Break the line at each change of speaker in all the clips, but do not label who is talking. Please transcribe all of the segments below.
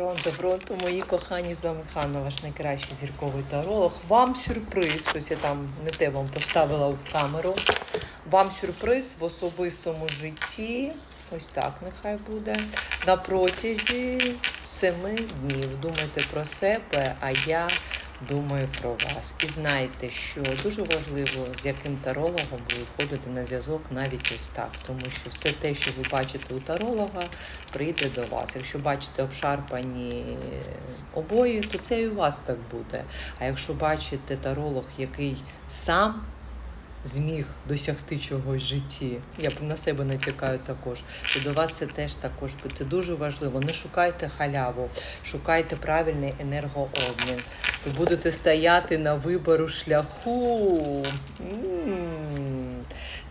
Пронто, пронто, мої кохані, з вами Ханна, ваш найкращий зірковий таролог. Вам сюрприз, щось я там не те вам поставила в камеру. Вам сюрприз в особистому житті. Ось так нехай буде. На протязі семи днів. Думайте про себе, а я думаю про вас. І знайте, що дуже важливо, з яким тарологом ви виходите на зв'язок навіть ось так. Тому що все те, що ви бачите у таролога, прийде до вас. Якщо бачите обшарпані обої, то це і у вас так буде. А якщо бачите таролог, який сам зміг досягти чогось в житті, я на себе не чекаю також, то до вас це теж також це дуже важливо. Не шукайте халяву, шукайте правильний енергообмін. Ви будете стояти на вибору шляху.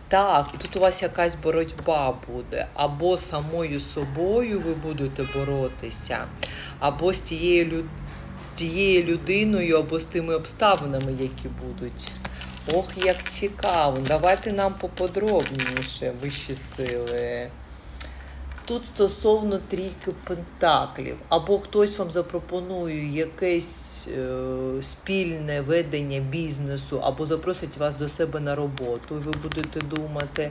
Так, і тут у вас якась боротьба буде. Або самою собою ви будете боротися, або з тією, люд... з тією людиною, або з тими обставинами, які будуть. Ох, як цікаво. Давайте нам поподробніше вищі сили. Тут стосовно трійки пентаклів, або хтось вам запропонує якесь е, спільне ведення бізнесу, або запросить вас до себе на роботу, і ви будете думати,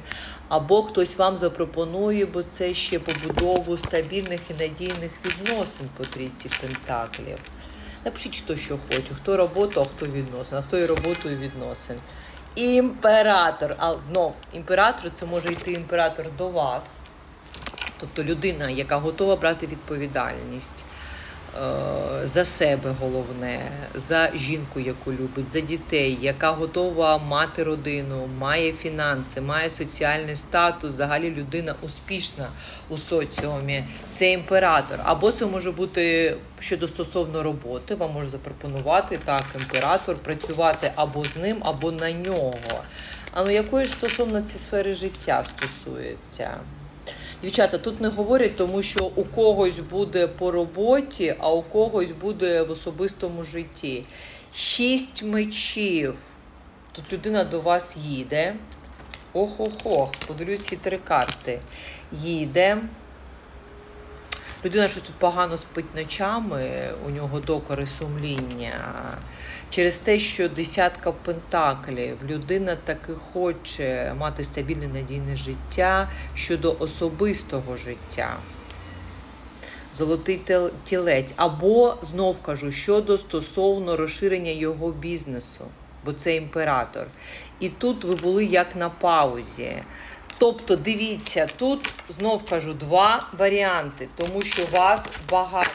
або хтось вам запропонує, бо це ще побудову стабільних і надійних відносин по трійці пентаклів. Напишіть, хто що хоче, хто роботу, а хто відносин, а хто і роботу, і відносин. Імператор. А знов, імператор це може йти імператор до вас. Тобто людина, яка готова брати відповідальність за себе головне, за жінку, яку любить, за дітей, яка готова мати родину, має фінанси, має соціальний статус, взагалі людина успішна у соціумі. Це імператор. Або це може бути щодо стосовно роботи. Вам може запропонувати так, імператор працювати або з ним, або на нього. Але якої ж стосовно цієї сфери життя стосується? Дівчата, тут не говорять, тому що у когось буде по роботі, а у когось буде в особистому житті. Шість мечів. Тут людина до вас їде. Ох-ох-ох, подивлюсь ці три карти. Їде. Людина щось тут погано спить ночами, у нього докори сумління. Через те, що десятка пентаклів, людина таки хоче мати стабільне надійне життя щодо особистого життя. Золотий тілець. Або, знов кажу, щодо стосовно розширення його бізнесу, бо це імператор. І тут ви були як на паузі. Тобто, дивіться, тут знов кажу два варіанти, тому що вас багато.